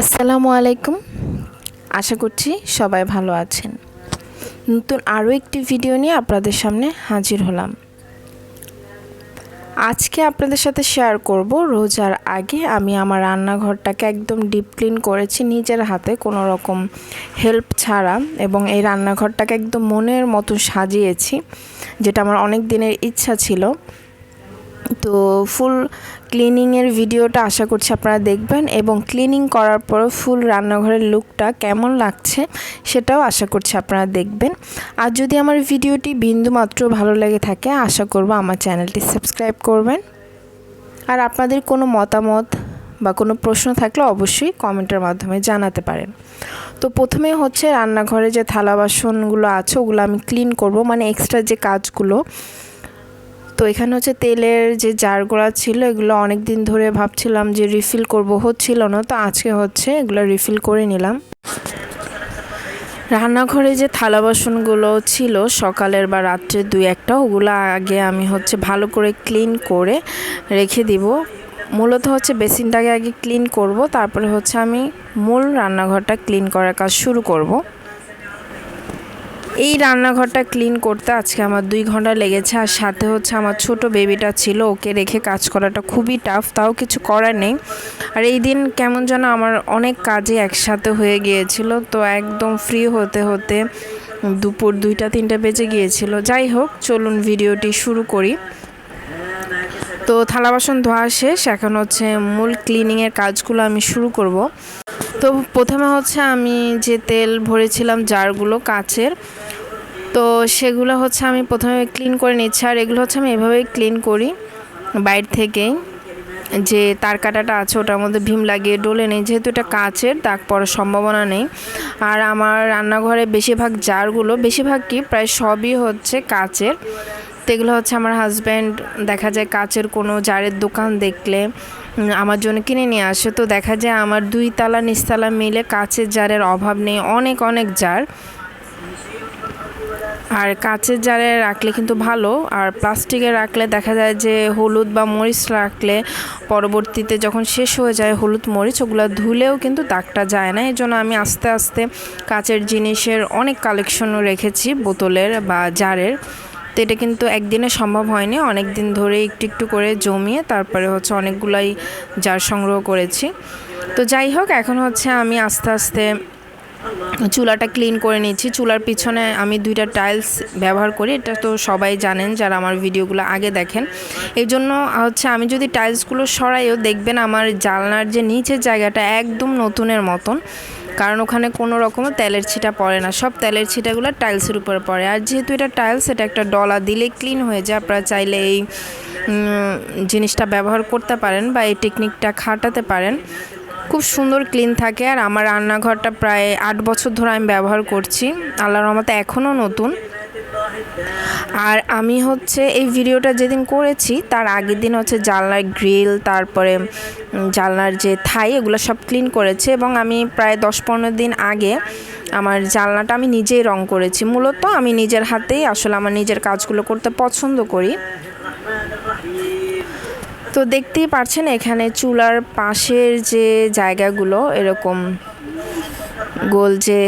আসসালামু আলাইকুম। আশা করছি সবাই ভালো আছেন। নতুন আরও একটি ভিডিও নিয়ে আপনাদের সামনে হাজির হলাম। আজকে আপনাদের সাথে শেয়ার করব, রোজার আগে আমি আমার রান্নাঘরটাকে একদম ডিপ ক্লিন করেছি, নিজের হাতে কোনো রকম হেল্প ছাড়া এবং এই রান্নাঘরটাকে একদম মনের মতো সাজিয়েছি, যেটা আমার অনেক দিনের ইচ্ছা ছিল। তো ফুল ক্লিনিংয়ের ভিডিওটা আশা করছি আপনারা দেখবেন এবং ক্লিনিং করার পর ফুল রান্নাঘরের লুকটা কেমন লাগছে সেটাও আশা করছি আপনারা দেখবেন। আর যদি আমার ভিডিওটি বিন্দুমাত্র ভালো লেগে থাকে, আশা করব আমার চ্যানেলটি সাবস্ক্রাইব করবেন। আর আপনাদের কোনো মতামত বা কোনো প্রশ্ন থাকলে অবশ্যই কমেন্টের মাধ্যমে জানাতে পারেন। তো প্রথমে হচ্ছে রান্নাঘরে যে থালা বাসনগুলো আছে, ওগুলো আমি ক্লিন করব। মানে এক্সট্রা যে কাজগুলো তো এখানে হচ্ছে তেলের যে জারগুলো ছিল, এগুলো অনেক দিন ধরে ভাবছিলাম যে রিফিল করব, হচ্ছিল না। তো আজকে হচ্ছে এগুলো রিফিল করে নিলাম। রান্নাঘরে যে থালা বাসনগুলো ছিল সকালের বা রাত্রে দুই একটা, ওগুলো আগে আমি হচ্ছে ভালো করে ক্লিন করে রেখে দিব। মূলত হচ্ছে বেসিনটাকে আগে ক্লিন করব, তারপরে হচ্ছে আমি মূল রান্নাঘরটা ক্লিন করার কাজ শুরু করব। এই রান্নাঘরটা ক্লিন করতে আজকে আমার দুই ঘণ্টা লেগেছে, আর সাথে হচ্ছে আমার ছোট বেবিটা ছিল, ওকে রেখে কাজ করাটা খুবই টাফ তাও কিছু করার নেই। আর এই দিন কেমন যেন আমার অনেক কাজে একসাথে হয়ে গিয়েছিল, তো একদম ফ্রি হতে হতে দুপুর দুইটা, তিনটা বেজে গিয়েছিল। যাই হোক, চলুন ভিডিওটি শুরু করি। তো থালা বাসন ধোয়া শেষ, এখন হচ্ছে মূল ক্লিনিংয়ের কাজগুলো আমি শুরু করব। তো প্রথমে হচ্ছে আমি যে তেল ভরেছিলাম জারগুলো কাচের, তো সেগুলো হচ্ছে আমি প্রথমে ক্লিন করে নিচ্ছি। আর এগুলো হচ্ছে আমি এভাবেই ক্লিন করি বাইর থেকেই। যে তার কাটাটা আছে ওটার মধ্যে ভীম লাগিয়ে ডলে নেই। যেহেতু এটা কাচের দাগ পড়ার সম্ভাবনা নেই। আর আমার রান্নাঘরে বেশিরভাগ জারগুলো, বেশিরভাগ কি, প্রায় সবই হচ্ছে কাচের। তো এগুলো হচ্ছে আমার হাজব্যান্ড দেখা যায় কাচের কোনো জারের দোকান দেখলে আমার জন্য কিনে নিয়ে আসে। তো দেখা যায় আমার দুই তালা, নিচতলা মিলে কাচের জারের অভাব নেই, অনেক অনেক জার। আর কাচের জারে রাখলে কিন্তু ভালো, আর প্লাস্টিকে রাখলে দেখা যায় যে হলুদ বা মরিচ রাখলে পরবর্তীতে যখন শেষ হয়ে যায় হলুদ, মরিচ, ওগুলো ধুলেও কিন্তু দাগটা যায় না। এই জন্য আমি আস্তে আস্তে কাচের জিনিসের অনেক কালেকশনও রেখেছি, বোতলের বা জারের। তো এটা কিন্তু একদিনে সম্ভব হয়নি। অনেক দিন ধরে একটু একটু করে জমিয়ে তারপরে হচ্ছে অনেকগুলাই জার সংগ্রহ করেছি। তো যাই হোক, এখন হচ্ছে আমি আস্তে আস্তে চুলাটা ক্লিন করে নিচ্ছি চুলার পিছনে আমি দুইটা টাইলস ব্যবহার করি। এটা তো সবাই জানেন যারা আমার ভিডিওগুলো আগে দেখেন। এই জন্য হচ্ছে আমি যদি টাইলসগুলো সরাইও দেখবেন আমার জানলার যে নিচের জায়গাটা একদম নতুনের মতন। কারণ ওখানে কোনো রকমও তেলের ছিটা পড়ে না, সব তেলের ছিটাগুলো টাইলসের উপরে পড়ে। আর যেহেতু এটা টাইলস এটা একটা ডলা দিলে ক্লিন হয়ে যায়। আপনারা চাইলে এই জিনিসটা ব্যবহার করতে পারেন বা এই টেকনিকটা খাটাতে পারেন। খুব সুন্দর ক্লিন থাকে আর আমার রান্নাঘরটা প্রায় আট বছর ধরে আমি ব্যবহার করছি। আল্লাহর রহমতে এখনও নতুন। আর আমি হচ্ছে এই ভিডিওটা যেদিন করেছি, তার আগের দিন হচ্ছে জানলার গ্রিল, তারপরে জানলার যে থাই, এগুলো সব ক্লিন করেছে এবং আমি প্রায় দশ পনেরো দিন আগে আমার জানলাটা আমি নিজেই রং করেছি। মূলত আমি নিজের হাতেই আসলে আমার নিজের কাজগুলো করতে পছন্দ করি। তো দেখতেই পারছেন এখানে চুলার পাশের যে জায়গাগুলো, এরকম গোল যে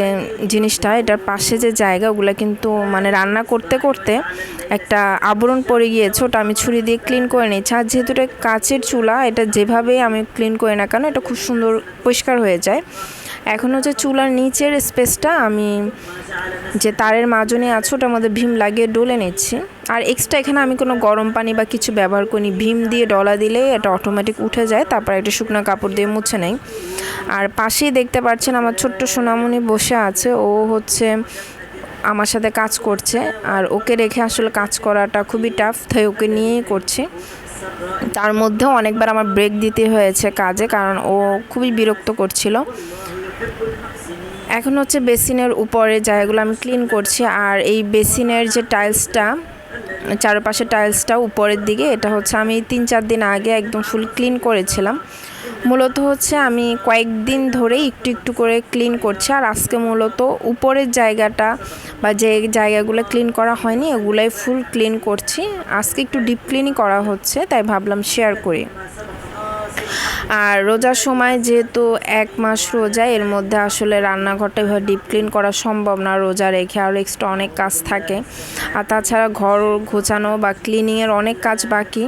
জিনিসটা, এটার পাশে যে জায়গা ওগুলো কিন্তু মানে রান্না করতে করতে একটা আবরণ পড়ে গিয়েছে, ওটা আমি ছুরি দিয়ে ক্লিন করে নিচ্ছি আর যেহেতু এটা কাচের চুলা, এটা যেভাবে আমি ক্লিন করি না কেন, এটা খুব সুন্দর পরিষ্কার হয়ে যায়। এখন হচ্ছে চুলার নিচের স্পেসটা আমি যে তারের মাজনে আছে, ওটার মধ্যে ভীম লাগিয়ে ডলে নিচ্ছি। আর এক্সট্রা এখানে আমি কোনো গরম পানি বা কিছু ব্যবহার করিনি। ভীম দিয়ে ডলা দিলে এটা অটোমেটিক উঠে যায়, তারপর একটা শুকনো কাপড় দিয়ে মুছে নেই। আর পাশেই দেখতে পাচ্ছেন আমার ছোট্ট সোনামণি বসে আছে, ও হচ্ছে আমার সাথে কাজ করছে। আর ওকে রেখে আসলে কাজ করাটা খুবই টাফ তাই ওকে নিয়েই করছি। তার মধ্যেও অনেকবার আমার ব্রেক দিতে হয়েছে কাজে, কারণ ও খুবই বিরক্ত করছিল। এখন হচ্ছে বেসিনের উপরে জায়গাগুলো আমি ক্লিন করছি, আর এই বেসিনের যে টাইলসটা চারপাশে টাইলসটা উপরের দিকে, এটা হচ্ছে আমি তিন চার দিন আগে একদম ফুল ক্লিন করেছিলাম। মূলত হচ্ছে আমি কয়েকদিন ধরে একটু একটু করে ক্লিন করছি, আর আজকে মূলত উপরের জায়গাটা বা যে জায়গাগুলো ক্লিন করা হয়নি, এগুলাই ফুল ক্লিন করছি। আজকে একটু ডিপ ক্লিনই করা হচ্ছে, তাই ভাবলাম শেয়ার করি। আর রোজার সময় যেহেতু এক মাস রোজা, এর মধ্যে আসলে রান্নাঘরটা এভাবে ডিপ ক্লিন করা সম্ভব না রোজা রেখে আর এক্সট্রা অনেক কাজ থাকে। আর তাছাড়া ঘর ঘোচানো বা ক্লিনিংয়ের অনেক কাজ বাকি,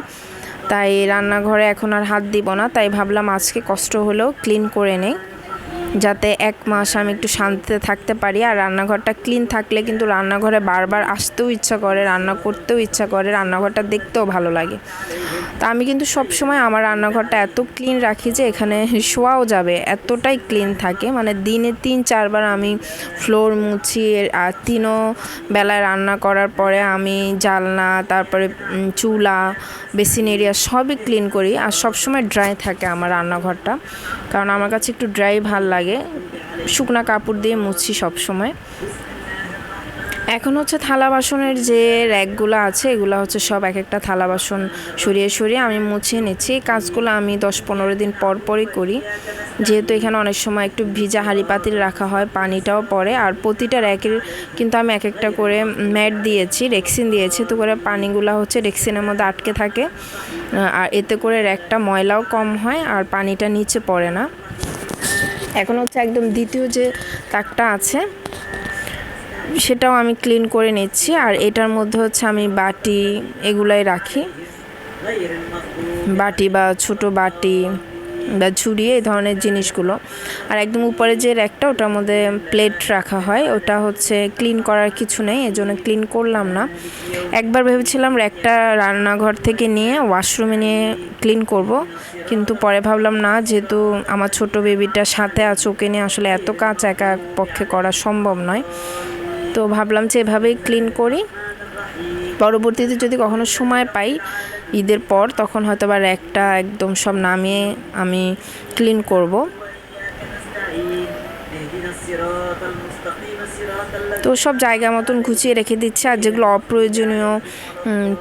তাই রান্নাঘরে এখন আর হাত দিব না। তাই ভাবলাম আজকে কষ্ট হলেও ক্লিন করে নেই। যাতে এক মাস আমি একটু শান্তিতে থাকতে পারি আর রান্নাঘরটা ক্লিন থাকলে কিন্তু রান্নাঘরে বারবার আসতেও ইচ্ছা করে, রান্না করতেও ইচ্ছা করে, রান্নাঘরটা দেখতেও ভালো লাগে। তা আমি কিন্তু সব সময় আমার রান্নাঘরটা এত ক্লিন রাখি যে এখানে শোয়াও যাবে, এতটাই ক্লিন থাকে। মানে দিনে তিন চারবার আমি ফ্লোর মুছি, আর তিনও বেলায় রান্না করার পরে আমি জালনা, তারপরে চুলা বেসিন এরিয়া সবই ক্লিন করি। আর সবসময় ড্রাই থাকে আমার রান্নাঘরটা। কারণ আমার কাছে একটু ড্রাই ভালো লাগে। শুকনা কাপড় দিয়ে মুছি সবসময়। এখন হচ্ছে থালা বাসনের যে র্যাকগুলো আছে, এগুলো হচ্ছে সব এক একটা থালা বাসন সরিয়ে সরিয়ে আমি মুছিয়ে নিচ্ছি। এই কাজগুলো আমি দশ পনেরো দিন পর পরই করি। যেহেতু এখানে অনেক সময় একটু ভিজা হাঁড়ি পাতিল রাখা হয়, পানিটাও পড়ে। আর প্রতিটা র্যাকের কিন্তু আমি এক একটা করে ম্যাট দিয়েছি, রেক্সিন দিয়েছি। তো করে পানিগুলো হচ্ছে রেক্সিনের মধ্যে আটকে থাকে। আর এতে করে র্যাকটা ময়লাও কম হয় আর পানিটা নিচে পড়ে না। এখন হচ্ছে একদম দ্বিতীয় যে তাকটা আছে, সেটাও আমি ক্লিন করে নিচ্ছি। আর এটার মধ্যে হচ্ছে আমি বাটি এগুলাই রাখি। বাটি বা ছোট বাটি বা ঝুড়ি এই ধরনের জিনিসগুলো। আর একদম উপরে যে র্যাকটা, ওটার মধ্যে প্লেট রাখা হয়। ওটা হচ্ছে ক্লিন করার কিছু নেই, এজন্য ক্লিন করলাম না। একবার ভেবেছিলাম র্যাকটা রান্নাঘর থেকে নিয়ে ওয়াশরুমে নিয়ে ক্লিন করব, কিন্তু পরে ভাবলাম, না, যেহেতু আমার ছোট বেবিটা সাথে আছে, ওকে নিয়ে আসলে এত কাজ একা পক্ষে করা সম্ভব নয়। তো ভাবলাম যে এভাবেই ক্লিন করি। পরবর্তীতে যদি কখনো সময় পাই ঈদের পর তখন হয়তো বা একটা একদম সব নামিয়ে আমি ক্লিন করব। তো সব জায়গা মতন গুছিয়ে রেখে দিচ্ছে। আর যেগুলো অপ্রয়োজনীয়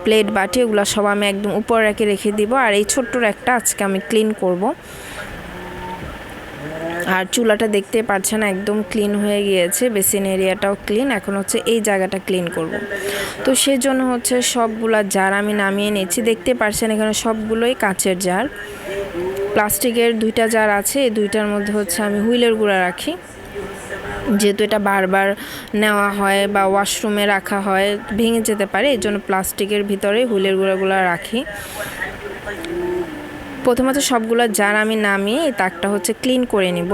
প্লেট বাটি, ওগুলো সব আমি একদম উপর রেখে রেখে দিব। আর এই ছোট্টর একটা আজকে আমি ক্লিন করব। আর চুলাটা দেখতে পাচ্ছেন একদম ক্লিন হয়ে গিয়েছে বেসিন এরিয়াটাও ক্লিন এখন হচ্ছে এই জায়গাটা ক্লিন করব। তো সেজন্য হচ্ছে সবগুলা জার আমি নামিয়ে নিচ্ছি, দেখতে পাচ্ছেন এখানে সবগুলোই কাচের জার প্লাস্টিকের দুইটা জার আছে, এই দুইটার মধ্যে হচ্ছে আমি হুইলের গুঁড়া রাখি। যেহেতু এটা বারবার নেওয়া হয় বা ওয়াশরুমে রাখা হয়, ভেঙে যেতে পারে এই জন্য প্লাস্টিকের ভিতরে হুইলের গুঁড়াগুলো রাখি। প্রথমত সবগুলো জার আমি নামিয়ে এই তাকটা হচ্ছে ক্লিন করে নিব।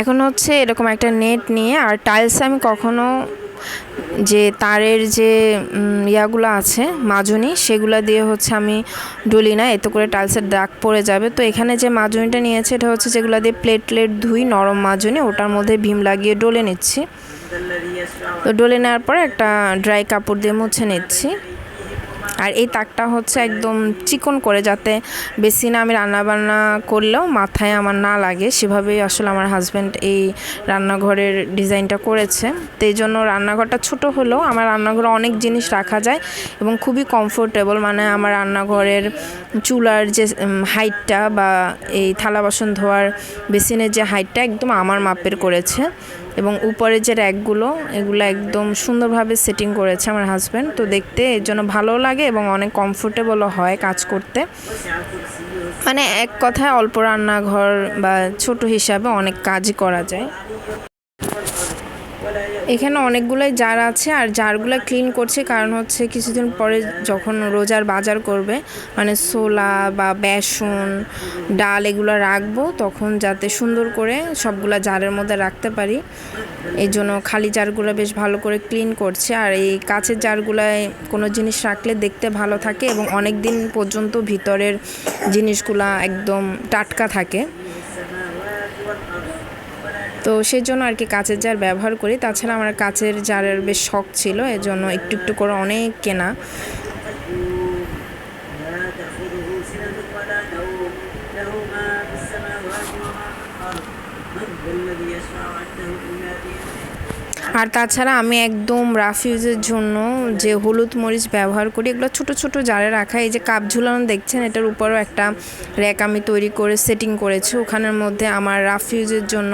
এখন হচ্ছে এরকম একটা নেট নিয়ে, আর টাইলস আমি কখনো যে তারের যে ইয়াগুলো আছে, মাজুনি, সেগুলো দিয়ে হচ্ছে আমি ডলি না, এতে করে টাইলসের দাগ পড়ে যাবে। তো এখানে যে মাজুনিটা নিয়েছে, এটা হচ্ছে যেগুলো দিয়ে প্লেট প্লেট ধুই, নরম মাজুনি, ওটার মধ্যে ভীম লাগিয়ে ডলে নিচ্ছি। তো ডলে নেওয়ার পরে একটা ড্রাই কাপড় দিয়ে মুছে নিচ্ছি। আর এই তাকটা হচ্ছে একদম চিকন করে যাতে বেশি না আমি রান্নাবান্না করলেও মাথায় আমার না লাগে। সেভাবেই আসলে আমার হাজব্যান্ড এই রান্নাঘরের ডিজাইনটা করেছে। তো এই জন্য রান্নাঘরটা ছোট হলেও আমার রান্নাঘরে অনেক জিনিস রাখা যায় এবং খুবই কমফোর্টেবল মানে আমার রান্নাঘরের চুলার যে হাইটটা বা এই থালা বাসন ধোয়ার বেসিনের যে হাইটটা একদম আমার মাপের করেছে। এবং উপরে যে র্যাকগুলো, এগুলো একদম সুন্দরভাবে সেটিং করেছে আমার হাজব্যান্ড তো দেখতে এর জন্য ভালো লাগে এবং অনেক কমফোর্টেবলও হয় কাজ করতে। মানে এক কথায় অল্প রান্নাঘর বা ছোট হিসাবে অনেক কাজই করা যায়। এখানে অনেকগুলোই জার আছে আর জারগুলো ক্লিন করছে কারণ হচ্ছে কিছুদিন পরে যখন রোজার বাজার করবে মানে ছোলা বা বেসন, ডাল এগুলো রাখব, তখন যাতে সুন্দর করে সবগুলো জারের মধ্যে রাখতে পারি। এই জন্য খালি জারগুলো বেশ ভালো করে ক্লিন করছে আর এই কাছের জারগুলায় কোনো জিনিস রাখলে দেখতে ভালো থাকে এবং অনেক দিন পর্যন্ত ভিতরের জিনিসগুলা একদম টাটকা থাকে। তো সেই জন্য আর কি কাচের জার ব্যবহার করি। তাছাড়া আমার কাচের জারের বেশ শখ ছিল, এজন্য একটু একটু করে অনেক কেনা। আর তাছাড়া আমি একদম রাফ ইউজের জন্য যে হলুদ মরিচ ব্যবহার করি, এগুলো ছোট ছোট জারে রাখা। এই যে কাপ ঝুলানো দেখছেন, এটার উপরও একটা র্যাক আমি তৈরি করে সেটিং করেছি। ওখানের মধ্যে আমার রাফ ইউজের জন্য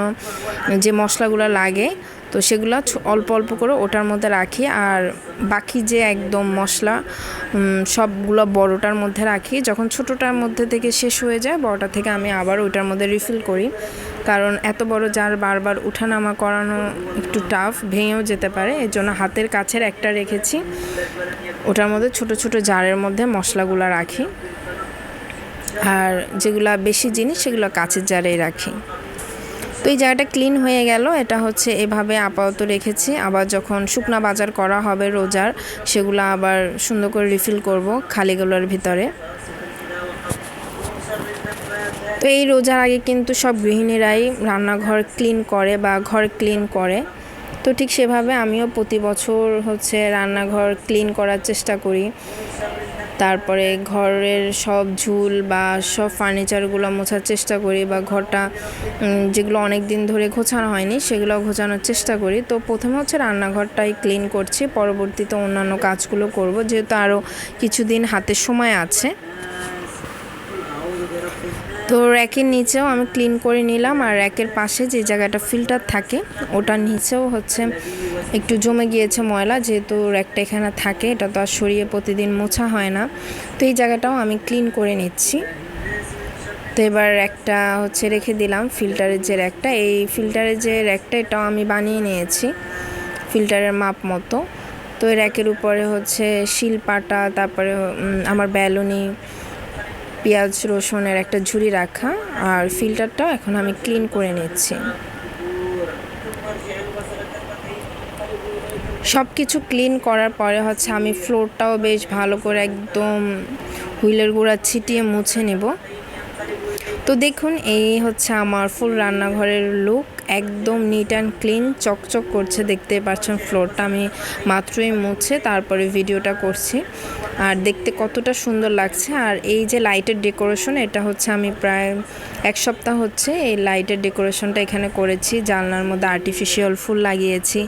যে মশলাগুলো লাগে, তো সেগুলো অল্প অল্প করে ওটার মধ্যে রাখি। আর বাকি যে একদম মশলা সবগুলো বড়টার মধ্যে রাখি। যখন ছোটোটার মধ্যে থেকে শেষ হয়ে যায়, বড়টা থেকে আমি আবার ওইটার মধ্যে রিফিল করি। কারণ এত বড় জার বারবার উঠানামা করানো একটু টাফ ভেঙেও যেতে পারে। এর জন্য হাতের কাছের একটা রেখেছি। ওটার মধ্যে ছোট ছোট জারের মধ্যে মশলাগুলো রাখি। আর যেগুলা বেশি জিনিস, সেগুলো কাছের জারেই রাখি। তো এই জায়গাটা ক্লিন হয়ে গেল। এটা হচ্ছে এভাবে আপাতত রেখেছি। আবার যখন শুকনা বাজার করা হবে রোজার, সেগুলো আবার সুন্দর করে রিফিল করব খালিগুলোর ভিতরে। তো এই রোজার আগে কিন্তু সব গৃহিণীরাই রান্নাঘর ক্লিন করে বা ঘর ক্লিন করে। তো ঠিক সেভাবে আমিও প্রতি বছর হচ্ছে রান্নাঘর ক্লিন করার চেষ্টা করি। তারপরে ঘরের সব ঝুল বা সব ফার্নিচারগুলো মোছার চেষ্টা করি বা ঘরটা যেগুলো অনেক দিন ধরে ঘোছানো হয়নি সেগুলো ঘোছানোর চেষ্টা করি। তো প্রথমে হচ্ছে রান্নাঘরটাই ক্লিন করছি, পরবর্তীতে অন্যান্য কাজগুলো করব। যেহেতু আরও কিছুদিন হাতে সময় আছে। তো র্যাকের নিচেও আমি ক্লিন করে নিলাম আর র্যাকের পাশে যে জায়গাটা ফিল্টার থাকে, ওটার নিচেও হচ্ছে একটু জমে গিয়েছে ময়লা, যেহেতু র্যাকটা এখানে থাকে, এটা তো আর সরিয়ে প্রতিদিন মোছা হয় না। তো এই জায়গাটাও আমি ক্লিন করে নিচ্ছি। তো এবার একটা হচ্ছে রেখে দিলাম ফিল্টারের যে র্যাকটা। এই ফিল্টারের যে র্যাকটা, এটাও আমি বানিয়ে নিয়েছি ফিল্টারের মাপ মতো। তো র্যাকের উপরে হচ্ছে শিলপাটা তারপরে আমার ব্যালুনি পেঁয়াজ রসুনের একটা ঝুড়ি রাখা আর ফিল্টারটা এখন আমি ক্লিন করে নিচ্ছি। সব কিছু ক্লিন করার পরে হচ্ছে আমি ফ্লোরটাও বেশ ভালো করে একদম হুইলের গুঁড়া ছিটিয়ে মুছে নেব। তো দেখুন, এই হচ্ছে আমার ফুল রান্নাঘরের লুক একদম নিট অ্যান্ড ক্লিন চকচক করছে দেখতে পাচ্ছেন ফ্লোরটা আমি মাত্রই মুছে, তারপরে ভিডিওটা করছি। আর দেখতে কতটা সুন্দর লাগছে। আর এই যে লাইটের ডেকোরেশন এটা হচ্ছে আমি প্রায় এক সপ্তাহ হচ্ছে এই লাইটের ডেকোরেশনটা এখানে করেছি। জানলার মধ্যে আর্টিফিশিয়াল ফুল লাগিয়েছি,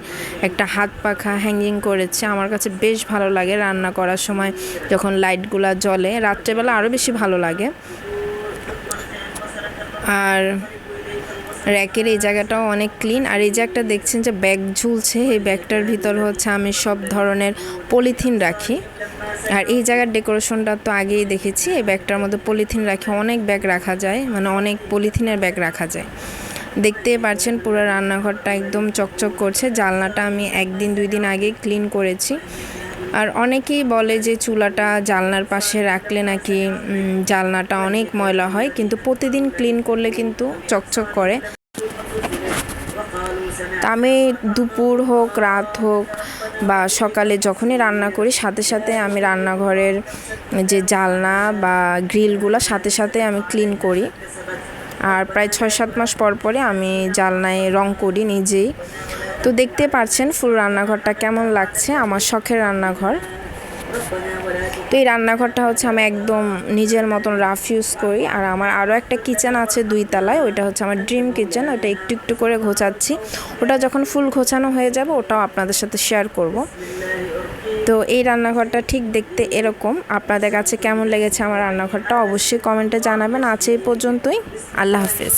একটা হাত পাখা হ্যাঙ্গিং করেছি। আমার কাছে বেশ ভালো লাগে রান্না করার সময় যখন লাইটগুলো জ্বলে, রাত্রেবেলা আরও বেশি ভালো লাগে। আর র্যাকের এই জায়গাটাও অনেক ক্লিন আর এই যে একটা দেখছেন যে ব্যাগ ঝুলছে, এই ব্যাগটার ভিতর হচ্ছে আমি সব ধরনের পলিথিন রাখি। আর এই জায়গার ডেকোরেশনটা তো আগেই দেখেছি, এই ব্যাগটার মধ্যে পলিথিন রাখি। অনেক ব্যাগ রাখা যায় মানে অনেক পলিথিনের ব্যাগ রাখা যায়। দেখতেই পাচ্ছেন পুরো রান্নাঘরটা একদম চকচক করছে। জানলাটা আমি একদিন, দুই দিন আগেই ক্লিন করেছি। আর অনেকেই বলে যে চুলাটা জানলার পাশে রাখলে নাকি জানলাটা অনেক ময়লা হয়, কিন্তু প্রতিদিন ক্লিন করলে কিন্তু চকচক করে। তা আমি দুপুর হোক, রাত হোক বা সকালে যখনই রান্না করি, সাথে সাথে আমি রান্নাঘরের যে জালনা বা গ্রিলগুলো সাথে সাথে আমি ক্লিন করি। আর প্রায় ছয় সাত মাস পর পরে আমি জালনায় রং করি নিজেই। তো দেখতে পারছেন ফুল রান্নাঘরটা কেমন লাগছে, আমার শখের রান্নাঘর। তো এই রান্নাঘরটা হচ্ছে আমি একদম নিজের মতন রাফ ইউজ করি। আর আমার আরও একটা কিচেন আছে দুই তলায়, ওইটা হচ্ছে আমার ড্রিম কিচেন ওটা একটু একটু করে ঘোচাচ্ছি। ওটা যখন ফুল ঘোচানো হয়ে যাবে, ওটাও আপনাদের সাথে শেয়ার করব। তো এই রান্নাঘরটা ঠিক দেখতে এরকম। আপনাদের কাছে কেমন লেগেছে আমার রান্নাঘরটা অবশ্যই কমেন্টে জানাবেন। আছে এই পর্যন্তই। আল্লাহ হাফেজ।